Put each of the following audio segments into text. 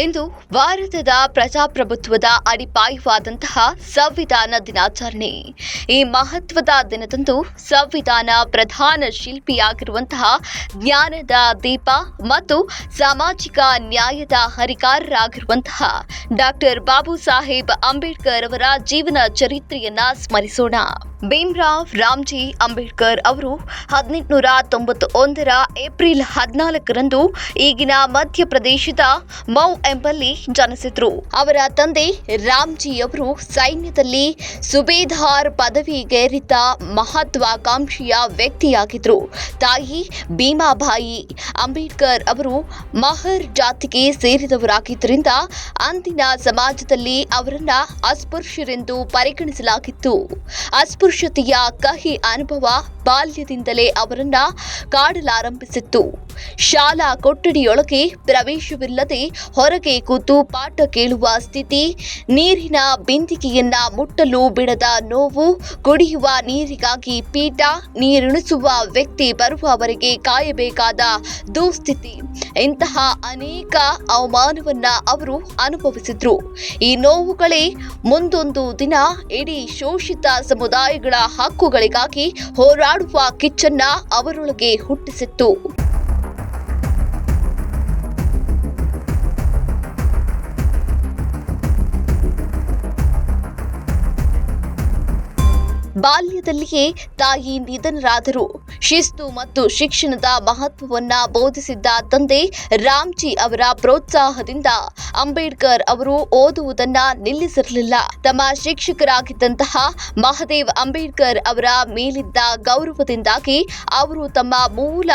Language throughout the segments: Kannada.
ಇಂದು ಭಾರತದ ಪ್ರಜಾಪ್ರಭುತ್ವದ ಅಡಿಪಾಯವಾದಂತಹ ಸಂವಿಧಾನ ದಿನಾಚರಣೆ. ಈ ಮಹತ್ವದ ದಿನದಂದು ಸಂವಿಧಾನ ಪ್ರಧಾನ ಶಿಲ್ಪಿಯಾಗಿರುವಂತಹ ಜ್ಞಾನದ ದೀಪ ಮತ್ತು ಸಾಮಾಜಿಕ ನ್ಯಾಯದ ಹರಿಕಾರರಾಗಿರುವಂತಹ ಡಾಕ್ಟರ್ ಬಾಬು ಸಾಹೇಬ್ ಅಂಬೇಡ್ಕರ್ ಅವರ ಜೀವನ ಚರಿತ್ರೆಯನ್ನ ಸ್ಮರಿಸೋಣ. ಭೀಮ್ರಾವ್, ರಾಮ್ಜಿ, ಅಂಬೇಡ್ಕರ್ ಅವರು ಹದಿನೆಂಟುನೂರ ತೊಂಬತ್ತ ಒಂದರ ಏಪ್ರಿಲ್ ಹದಿನಾಲ್ಕರಂದು ಈಗಿನ ಮಧ್ಯಪ್ರದೇಶದ ಮೌ ಎಂಬಲ್ಲಿ ಜನಿಸಿದ್ರು. ಅವರ ತಂದೆ ರಾಮ್ಜಿ ಅವರು ಸೈನ್ಯದಲ್ಲಿ ಸುಬೇದಾರ್ ಪದವಿಗೇರಿದ್ದ ಮಹತ್ವಾಕಾಂಕ್ಷಿಯ ವ್ಯಕ್ತಿಯಾಗಿದ್ರು. ತಾಯಿ ಭೀಮಾಬಾಯಿ ಅಂಬೇಡ್ಕರ್ ಅವರು ಮಹರ್ ಜಾತಿಗೆ ಸೇರಿದವರಾಗಿದ್ದರಿಂದ ಅಂದಿನ ಸಮಾಜದಲ್ಲಿ ಅವರನ್ನ ಅಸ್ಪೃಶ್ಯರೆಂದು ಪರಿಗಣಿಸಲಾಗಿತ್ತು. ಅಸ್ಪೃಶ್ಯತೆಯ ಕಹಿ ಅನುಭವ ಬಾಲ್ಯದಿಂದಲೇ ಅವರನ್ನ ಕಾಡಲಾರಂಭಿಸಿತ್ತು. ಶಾಲಾ ಕೊಠಡಿಯೊಳಗೆ ಪ್ರವೇಶವಿಲ್ಲದೆ ಹೊರಗೆ ಕೂತು ಪಾಠ ಕೇಳುವ ಸ್ಥಿತಿ, ನೀರಿನ ಬಿಂದಿಗೆಯನ್ನ ಮುಟ್ಟಲು ಬಿಡದ ನೋವು, ಕುಡಿಯುವ ನೀರಿಗಾಗಿ ಪೀಠ, ನೀರುಣಿಸುವ ವ್ಯಕ್ತಿ ಬರುವವರೆಗೆ ಕಾಯಬೇಕಾದ ದುಸ್ಥಿತಿ. ಇಂತಹ ಅನೇಕ ಅವಮಾನವನ್ನ ಅವರು ಅನುಭವಿಸಿದ್ರು. ಈ ನೋವುಗಳೇ ಮುಂದೊಂದು ದಿನ ಇಡೀ ಶೋಷಿತ ಸಮುದಾಯಗಳ ಹಕ್ಕುಗಳಿಗಾಗಿ ಹೋರಾಡುವ ಕಿಚ್ಚನ್ನ ಅವರೊಳಗೆ ಹುಟ್ಟಿಸಿತ್ತು. ಬಾಲ್ಯದಲ್ಲಿಯೇ ತಾಯಿ ನಿಧನರಾದರು. ಶಿಸ್ತು ಮತ್ತು ಶಿಕ್ಷಣದ ಮಹತ್ವವನ್ನು ಬೋಧಿಸಿದ್ದ ತಂದೆ ರಾಮ್ಜಿ ಅವರ ಪ್ರೋತ್ಸಾಹದಿಂದ ಅಂಬೇಡ್ಕರ್ ಅವರು ಓದುವುದನ್ನ ನಿಲ್ಲಿಸಿರಲಿಲ್ಲ. ತಮ್ಮ ಶಿಕ್ಷಕರಾಗಿದ್ದಂತಹ ಮಹದೇವ್ ಅಂಬೇಡ್ಕರ್ ಅವರ ಮೇಲಿದ್ದ ಗೌರವದಿಂದಾಗಿ ಅವರು ತಮ್ಮ ಮೂಲ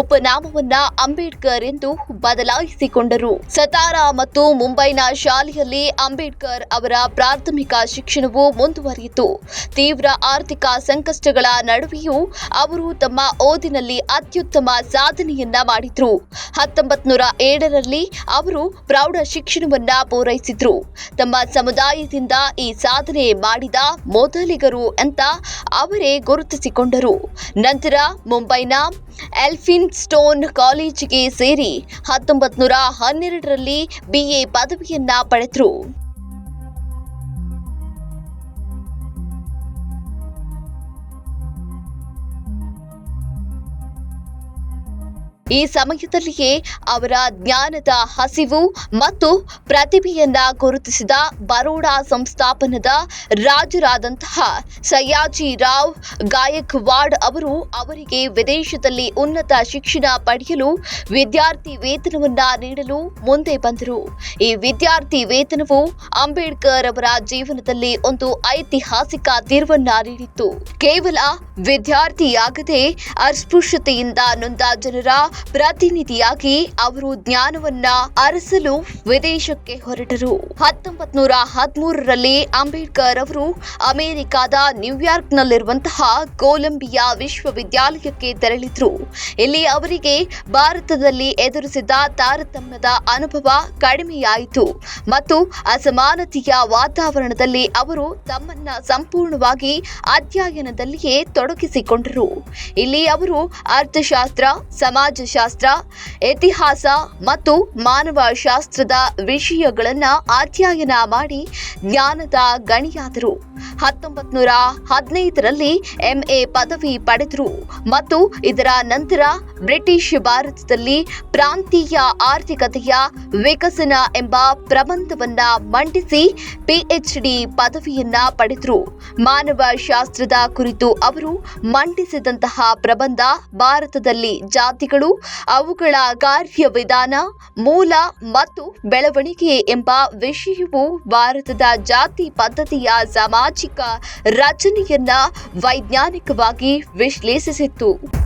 ಉಪನಾಮವನ್ನ ಅಂಬೇಡ್ಕರ್ ಎಂದು ಬದಲಾಯಿಸಿಕೊಂಡರು. ಸತಾರಾ ಮತ್ತು ಮುಂಬೈನ ಶಾಲೆಯಲ್ಲಿ ಅಂಬೇಡ್ಕರ್ ಅವರ ಪ್ರಾಥಮಿಕ ಶಿಕ್ಷಣವು ಮುಂದುವರಿಯಿತು. ತೀವ್ರ ಆರ್ಥಿಕ ಸಂಕಷ್ಟಗಳ ನಡುವೆಯೂ ಅವರು ತಮ್ಮ ಓದಿನಲ್ಲಿ ಅತ್ಯುತ್ತಮ ಸಾಧನೆಯನ್ನ ಮಾಡಿದ್ರು. ಹತ್ತೊಂಬತ್ ನೂರ ಏಳರಲ್ಲಿ ಅವರು ಪ್ರೌಢ ಶಿಕ್ಷಣವನ್ನ ಪೂರೈಸಿದ್ರು. ತಮ್ಮ ಸಮುದಾಯದಿಂದ ಈ ಸಾಧನೆ ಮಾಡಿದ ಮೊದಲಿಗರು ಅಂತ ಅವರೇ ಗುರುತಿಸಿಕೊಂಡರು. ನಂತರ ಮುಂಬೈನ ಎಲ್ಫಿನ್ ಸ್ಟೋನ್ ಕಾಲೇಜಿಗೆ ಸೇರಿ ಹತ್ತೊಂಬತ್ ನೂರ ಹನ್ನೆರಡರಲ್ಲಿ ಬಿಎ ಪದವಿಯನ್ನ ಪಡೆದ್ರು. ಈ ಸಮಯದಲ್ಲಿಯೇ ಅವರ ಜ್ಞಾನದ ಹಸಿವು ಮತ್ತು ಪ್ರತಿಭೆಯನ್ನ ಗುರುತಿಸಿದ ಬರೋಡಾ ಸಂಸ್ಥಾಪನದ ರಾಜರಾದಂತಹ ಸಯ್ಯಾಜಿ ರಾವ್ ಗಾಯಕ್ವಾಡ್ ಅವರು ಅವರಿಗೆ ವಿದೇಶದಲ್ಲಿ ಉನ್ನತ ಶಿಕ್ಷಣ ಪಡೆಯಲು ವಿದ್ಯಾರ್ಥಿ ವೇತನವನ್ನ ನೀಡಲು ಮುಂದೆ ಬಂದರು. ಈ ವಿದ್ಯಾರ್ಥಿ ವೇತನವು ಅಂಬೇಡ್ಕರ್ ಅವರ ಜೀವನದಲ್ಲಿ ಒಂದು ಐತಿಹಾಸಿಕ ತಿರುವನ್ನ ನೀಡಿತ್ತು. ಕೇವಲ ವಿದ್ಯಾರ್ಥಿಯಾಗದೆ ಅಸ್ಪೃಶ್ಯತೆಯಿಂದ ನೊಂದ ಜನರ ಪ್ರತಿನಿಧಿಯಾಗಿ ಅವರು ಜ್ಞಾನವನ್ನ ಅರಸಲು ವಿದೇಶಕ್ಕೆ ಹೊರಟರು. ಹತ್ತೊಂಬತ್ ನೂರ ಹದಿಮೂರರಲ್ಲಿ ಅಂಬೇಡ್ಕರ್ ಅವರು ಅಮೆರಿಕದ ನ್ಯೂಯಾರ್ಕ್ನಲ್ಲಿರುವಂತಹ ಕೊಲಂಬಿಯಾ ವಿಶ್ವವಿದ್ಯಾಲಯಕ್ಕೆ ತೆರಳಿದ್ರು. ಇಲ್ಲಿ ಅವರಿಗೆ ಭಾರತದಲ್ಲಿ ಎದುರಿಸಿದ ತಾರತಮ್ಯದ ಅನುಭವ ಕಡಿಮೆಯಾಯಿತು ಮತ್ತು ಅಸಮಾನತೆಯ ವಾತಾವರಣದಲ್ಲಿ ಅವರು ತಮ್ಮನ್ನ ಸಂಪೂರ್ಣವಾಗಿ ಅಧ್ಯಯನದಲ್ಲಿಯೇ ತೊಡಗಿಸಿಕೊಂಡರು. ಇಲ್ಲಿ ಅವರು ಅರ್ಥಶಾಸ್ತ್ರ ಸಮಾಜಶಾಸ್ತ್ರ ಇತಿಹಾಸ ಮತ್ತು ಮಾನವಶಾಸ್ತ್ರದ ವಿಷಯಗಳನ್ನು ಅಧ್ಯಯನ ಮಾಡಿ ಜ್ಞಾನದ ಗಣಿಯಾದರು. ಹತ್ತೊಂಬತ್ ನೂರ ಹದಿನೈದರಲ್ಲಿ ಎಂಎ ಪದವಿ ಪಡೆದರು ಮತ್ತು ಇದರ ನಂತರ ಬ್ರಿಟಿಷ್ ಭಾರತದಲ್ಲಿ ಪ್ರಾಂತೀಯ ಆರ್ಥಿಕತೆಯ ವಿಕಸನ ಎಂಬ ಪ್ರಬಂಧವನ್ನ ಮಂಡಿಸಿ ಪಿಎಚ್ಡಿ ಪದವಿಯನ್ನ ಪಡೆದರು. ಮಾನವಶಾಸ್ತ್ರದ ಕುರಿತು ಅವರು ಮಂಡಿಸಿದಂತಹ ಪ್ರಬಂಧ ಭಾರತದಲ್ಲಿ ಜಾತಿಗಳು ಅವುಗಳ ಕಾರ್ಯವಿಧಾನ ಮೂಲ ಮತ್ತು ಬೆಳವಣಿಗೆ ಎಂಬ ವಿಷಯವು ಭಾರತದ ಜಾತಿ ಪದ್ಧತಿಯ ಸಾಮಾಜಿಕ ರಚನೆಯನ್ನ ವೈಜ್ಞಾನಿಕವಾಗಿ ವಿಶ್ಲೇಷಿಸಿತ್ತು.